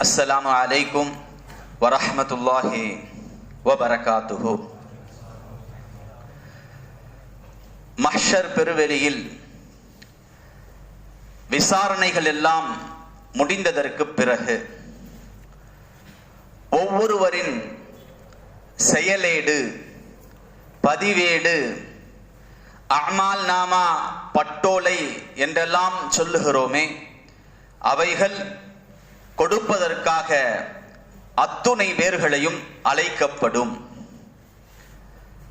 அஸ்ஸலாம் அலைக்கும் வரஹமத்துல்லாஹி வபரகாத்துஹு. மஹ்ஷர் பெருவெளியில் விசாரணைகள் எல்லாம் முடிந்ததற்கு பிறகு ஒவ்வொருவரின் செயலேடு பதிவேடு அமால் நாமா பட்டோலை என்றெல்லாம் சொல்லுகிறோமே அவைகள் கொடுப்பதற்காக அத்துணை பேர்களையும் அழைக்கப்படும்.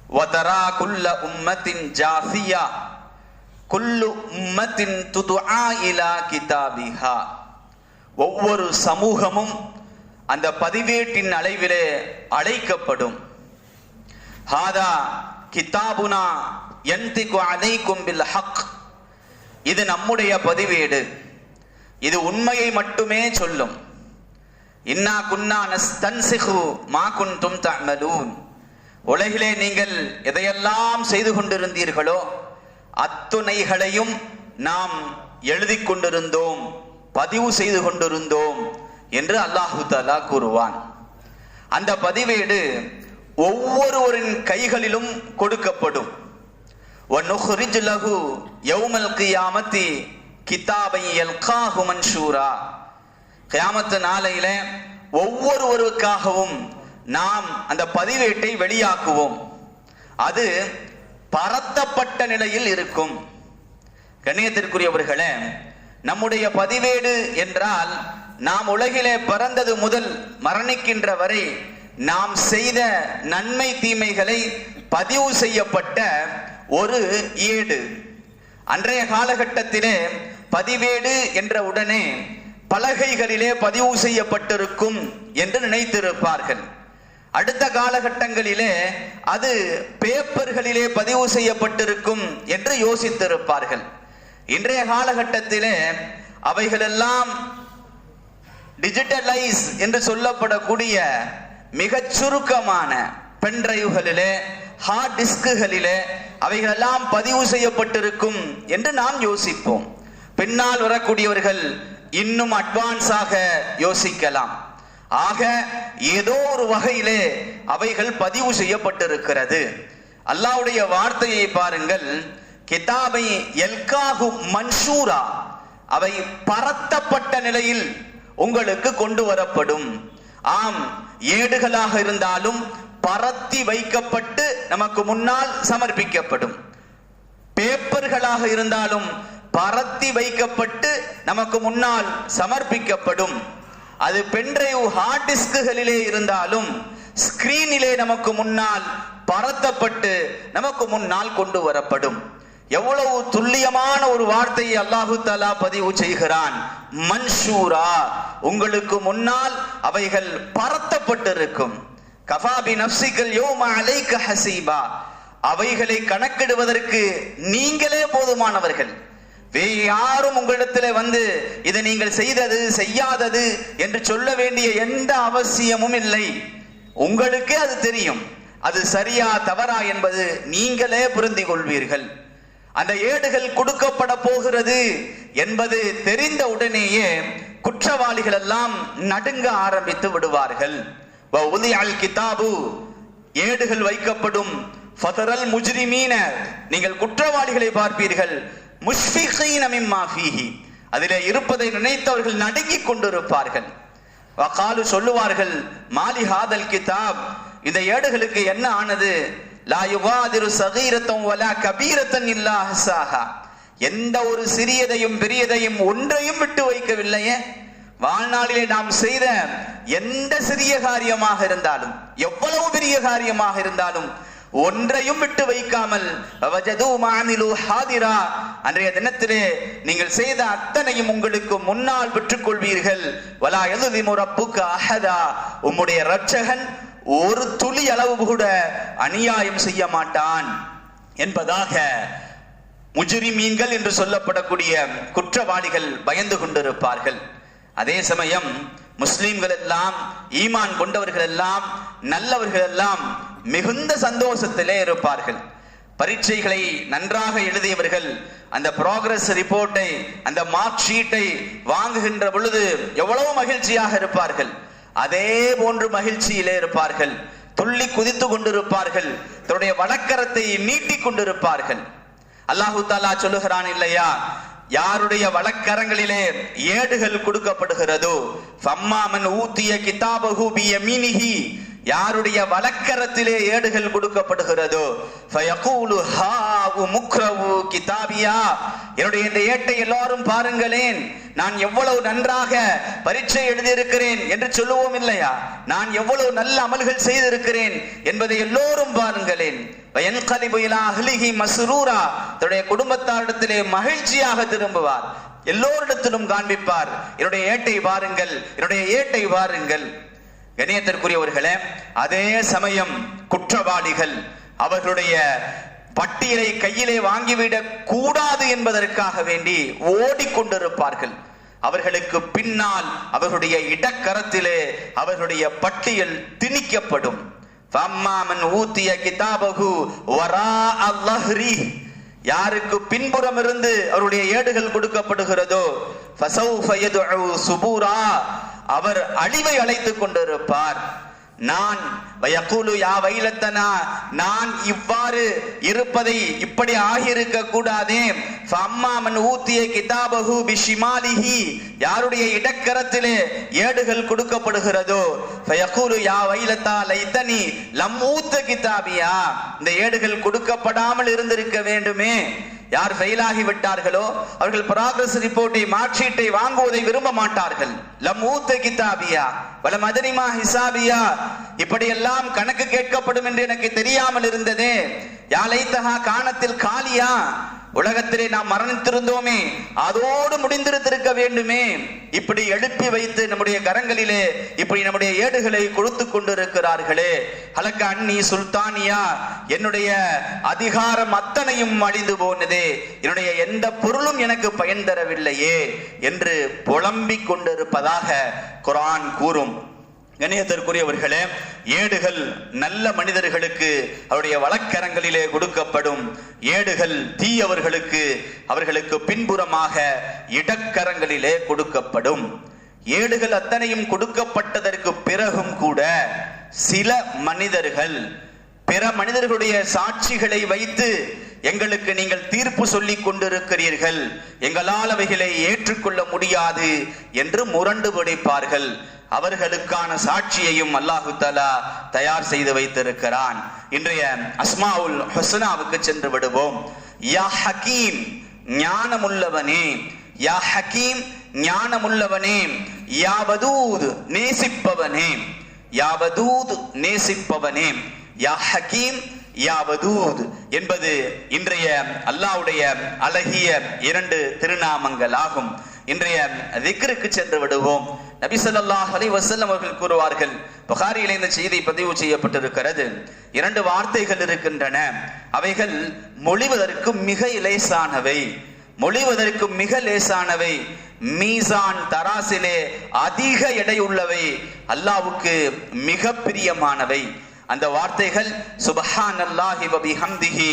வதரா குல்ல உம்மத்தின் ஜாசியா குல்லு உம்மத்தின் துதுஆ இலா கிதாபிஹா. ஒவ்வொரு சமூகமும் அந்த பதிவேட்டின் அளவிலே அழைக்கப்படும். ஹாதா கிதாபுனா யன்திகு அலைக்கும் பில் ஹக். இது நம்முடைய பதிவேடு. இது உண்மையை மட்டுமே சொல்லும். இன்னா குன்னா நஸ்தன்சிஹு மா குன்தும் தஅமலூன். உலகிலே நீங்கள் எதையெல்லாம் செய்து கொண்டிருந்தீர்களோ அத்துணைகளையும் நாம் எழுதி கொண்டிருந்தோம் பதிவு செய்து கொண்டிருந்தோம் என்று அல்லாஹு தாலா கூறுவான். அந்த பதிவேடு ஒவ்வொருவரின் கைகளிலும் கொடுக்கப்படும். ஒன் நுஹ்ரிஜ் லஹு யௌமல் கிதாபை யல்காஹு மன்ஷூரா. கியாமத்து நாளையில ஒவ்வொருவருக்காகவும் நாம் அந்த பதிவேட்டை வெளியாக்குவோம். அது பரத்தப்பட்ட நிலையில் இருக்கும். கண்ணியத்திற்குரியவர்களே நம்முடைய பதிவேடு என்றால் நாம் உலகிலே பிறந்தது முதல் மரணிக்கின்ற வரை நாம் செய்த நன்மை தீமைகளை பதிவு செய்யப்பட்ட ஒரு ஏடு. அன்றைய காலகட்டத்திலே பதிவேடு என்ற உடனே பலகைகளிலே பதிவு செய்யப்பட்டிருக்கும் என்று நினைத்திருப்பார்கள். அடுத்த காலகட்டங்களிலே அது பேப்பர்களிலே பதிவு செய்யப்பட்டிருக்கும் என்று யோசித்திருப்பார்கள். இன்றைய காலகட்டத்திலே அவைகளெல்லாம் டிஜிட்டலைஸ் என்று சொல்லப்படக்கூடிய மிகச் சுருக்கமான பென்டிரைவ்களிலே ஹார்ட் டிஸ்குகளிலே அவைகளெல்லாம் பதிவு செய்யப்பட்டிருக்கும் என்று நாம் யோசிப்போம். பின்னால் வரக்கூடியவர்கள் இன்னும் அட்வான்ஸாக யோசிக்கலாம். ஆக ஏதோ ஒரு வகையிலே அவைகள் பதிவு செய்யப்பட்டிருக்கிறது. அல்லாவுடைய வார்த்தையை பாருங்கள். கிதாபை எல்காகு மன்சூரா அவை பரத்தப்பட்ட நிலையில் உங்களுக்கு கொண்டு வரப்படும். ஆம் ஏடுகளாக இருந்தாலும் பரத்தி வைக்கப்பட்டு நமக்கு முன்னால் சமர்ப்பிக்கப்படும். பேப்பர்களாக இருந்தாலும் பரத்தி வைக்கப்பட்டு நமக்கு முன்னால் சமர்ப்பிக்கப்படும். அது பென்ட்ரைவ் ஹார்ட் டிஸ்குகளிலே இருந்தாலும் ஸ்கிரீனிலே நமக்கு முன்னால் பரத்தப்பட்டு நமக்கு முன்னால் கொண்டு வரப்படும். எவ்வளவு துல்லியமான ஒரு வார்த்தையை அல்லாஹு தலா பதிவு செய்கிறான். மன்சூரா உங்களுக்கு முன்னால் அவைகள் பரத்தப்பட்டிருக்கும். கஃபாபி நப்சிக்கல் யோமா அலைக்க ஹசீபா. அவைகளை கணக்கிடுவதற்கு நீங்களே போதுமானவர்கள். வேறு யாரும் உங்களிடத்தில் வந்து இதை நீங்கள் செய்தது செய்யாதது என்று சொல்ல வேண்டிய எந்த அவசியமும் இல்லை. உங்களுக்கு அது தெரியும். அது சரியா தவறா என்பது நீங்களே புரிந்து கொள்வீர்கள் அந்த ஏடுகள் கொடுக்கப்பட போகிறது என்பது தெரிந்த உடனேயே குற்றவாளிகள் எல்லாம் நடுங்க ஆரம்பித்து விடுவார்கள். கிதாபு. ஏடுகள் வைக்கப்படும். ஃபதரல் முஜ்ரிமீன. நீங்கள் குற்றவாளிகளை பார்ப்பீர்கள். அதிலே இருப்பதை நினைத்தவர்கள் நடுங்கிக் கொண்டிருப்பார்கள். வகாலு சொல்லுவார்கள் மாலி ஹாதல் கிதாப். இந்த ஏடுகளுக்கு என்ன ஆனது? லா யுகாதிரு சகீரத்தம் வலா கபீரத்தன் இல்லா ஹசாகா எந்த ஒரு சிறியதையும் பெரியதையும் ஒன்றையும் விட்டு வைக்கவில்லையே. வாழ்நாளிலே நாம் செய்த எந்த சிறிய காரியமாக இருந்தாலும் எவ்வளவு பெரிய காரியமாக இருந்தாலும் ஒன்றையும் விட்டு வைக்காமல் ஹாதிரா அன்றைய தினத்திலே நீங்கள் செய்த அத்தனையும் உங்களுக்கு முன்னால் பெற்றுக் கொள்வீர்கள் வலா அஹதா உம்முடைய ரட்சகன் ஒரு துளி அளவு கூட அநியாயம் செய்ய மாட்டான். என்பதாக முஜுரிமீன்கள் என்று சொல்லப்படக்கூடிய குற்றவாளிகள் பயந்து கொண்டிருப்பார்கள். அதே சமயம் முஸ்லீம்கள் எல்லாம் ஈமான் கொண்டவர்கள் எல்லாம் நல்லவர்கள் எல்லாம் மிகுந்த சந்தோஷத்திலே இருப்பார்கள். பரீட்சைகளை நன்றாக எழுதியவர்கள் அந்த ப்ராக்ரஸ் ரிப்போர்ட்டை அந்த மார்க் ஷீட்டை வாங்குகின்ற பொழுது எவ்வளவு மகிழ்ச்சியாக இருப்பார்கள். அதே போன்று மகிழ்ச்சியிலே இருப்பார்கள். துள்ளி குதித்து கொண்டிருப்பார்கள். தன்னுடைய வழக்கரத்தை நீட்டிக் கொண்டிருப்பார்கள். அல்லாஹு தாலா சொல்லுகிறான் இல்லையா? யாருடைய வழக்கரங்களிலே ஏடுகள் கொடுக்கப்படுகிறதோ ஃபம்மாமன் ஊத்திய கிதாபஹு பியமீனிஹி யாருடைய வழக்கரத்திலே ஏடுகள் கொடுக்கப்படுகிறதோ முக்ரவு கிதாபியா. என்னுடைய இந்த ஏட்டை எல்லாரும் பாருங்களேன். நான் எவ்வளவு நன்றாக பரீட்சை எழுதியிருக்கிறேன் என்று சொல்லுவோம் இல்லையா? நான் எவ்வளவு நல்ல அமல்கள் செய்திருக்கிறேன் என்பதை எல்லோரும் பாருங்களேன். வயன்கலிபு தன்னுடைய குடும்பத்தாரிடத்திலே மகிழ்ச்சியாக திரும்புவார். எல்லோரிடத்திலும் காண்பிப்பார். என்னுடைய ஏட்டை பாருங்கள். என்னுடைய ஏட்டை பாருங்கள். கணியத்திற்குரியவர்களே அதே சமயம் குற்றவாளிகள் அவர்களுடைய பட்டியலை கையிலே வாங்கிவிடக் கூடாது என்பதற்காக வேண்டி ஓடிக்கொண்டிருப்பார்கள். அவர்களுக்கு பின்னால் அவர்களுடைய இடக்கரத்திலே அவர்களுடைய பட்டியல் திணிக்கப்படும். ஊத்திய கிதாபகு வரா அல்லாஹ்ரி. யாருக்கு பின்புறம் இருந்து அவருடைய ஏடுகள் கொடுக்கப்படுகிறதோ சுபூரா. அவர் அழிவை அழைத்துக் கொண்டிருப்பார். நான் வயக்கூலு யா வைலத்தனா நான் இவ்வாறு இருப்பதை இப்படி ஆகியிருக்க கூடாதே ஃபம்மாமன் ஊத்திய கிதாபகு பிஷிமாலிஹி யாருடைய இடக்கரத்திலே ஏடுகள் கொடுக்கப்படுகிறதோ. ஃபயக்கூலு யா வைலத்தா லைத்தனி லம் ஊத்த கிதாபியா. இந்த ஏடுகள் கொடுக்கப்படாமல் இருந்திருக்க வேண்டுமே. யார் ஃபெயிலாகி விட்டார்களோ அவர்கள் ப்ராக்ரஸ் ரிப்போர்ட்டை மார்க்ஷீட்டை வாங்குவதை விரும்ப மாட்டார்கள். லம் ஊத்த கிதாபியா வல மதனிமா ஹிசாபியா இப்படியெல்லாம் கணக்கு கேட்கப்படும் என்று எனக்கு தெரியாமல் இருந்ததே. யாலைத்தகா காணத்தில் காலியா உலகத்திலே நாம் மரணித்திருந்தோமே அதோடு முடிந்திருந்திருக்க வேண்டுமே. இப்படி எழுப்பி வைத்து நம்முடைய கரங்களிலே இப்படி நம்முடைய ஏடுகளை கொடுத்து கொண்டிருக்கிறார்களே. அலக்க அண்ணி சுல்தானியா என்னுடைய அதிகாரம் அத்தனையும் அழிந்து போனதே. என்னுடைய எந்த பொருளும் எனக்கு பயன் தரவில்லையே என்று புலம்பிக் கொண்டிருப்பதாக குரான் கூறும். கணியத்திற்குரியவர்களே ஏடுகள் நல்ல மனிதர்களுக்கு அவருடைய வழக்கரங்களிலே கொடுக்கப்படும் ஏடுகள் தீயவர்களுக்கு அவர்களுக்கு பின்புறமாக இடக்கரங்களிலே கொடுக்கப்படும். ஏடுகள் அத்தனையும் கொடுக்கப்பட்டதற்கு பிறகும் கூட சில மனிதர்கள் பிற மனிதர்களுடைய சாட்சிகளை வைத்து எங்களுக்கு நீங்கள் தீர்ப்பு சொல்லிக் கொண்டிருக்கிறீர்கள். எங்களால் அவைகளை ஏற்றுக்கொள்ள முடியாது என்று முரண்டு பிடிப்பார்கள் அவர்களுக்கான சாட்சியையும் அல்லாஹு தலா தயார் செய்து வைத்திருக்கிறான். இன்றைய அஸ்மாவுல் ஹுசனாவுக்கு சென்று விடுவோம். யா ஹக்கீம் ஞானமுள்ளவனே. யா ஹக்கீம் ஞானமுள்ளவனே. யாவதூத் நேசிப்பவனே. யாவதூத் நேசிப்பவனே. யா ஹக்கீம் யாவதூத் என்பது இன்றைய அல்லாவுடைய அழகிய இரண்டு திருநாமங்கள் ஆகும் இன்றைய திக்ருக்கு சென்று விடுவோம். நபி ஸல்லல்லாஹு அலைஹி அவர்கள் கூறுவார்கள் புகாரியில் இந்த செய்தி பதிவு செய்யப்பட்டிருக்கிறது. இரண்டு வார்த்தைகள் இருக்கின்றன. அவைகள் மொழிவதற்கு மிக இலேசானவை மொழிவதற்கு மிக லேசானவை. மீசான் தராசிலே அதிக எடையுள்ளவை அல்லாவுக்கு மிக பிரியமானவை. அந்த வார்த்தைகள் சுபஹான் அல்லாஹி வபிஹம்திஹி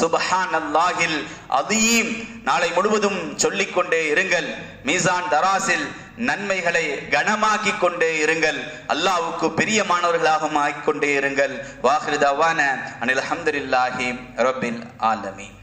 சுபஹான் அல்லாஹில் அதீம் நாளை முழுவதும் சொல்லிக்கொண்டே இருங்கள். மீசான் தராசில் நன்மைகளை கனமாக்கி கொண்டே இருங்கள். அல்லாவுக்கு பிரியமானவர்களாகவும் ஆக்கிக் கொண்டே இருங்கள் வாஹிருதாவான அனில் அஹமதுல்லாஹி ரபில் ஆலமீன்.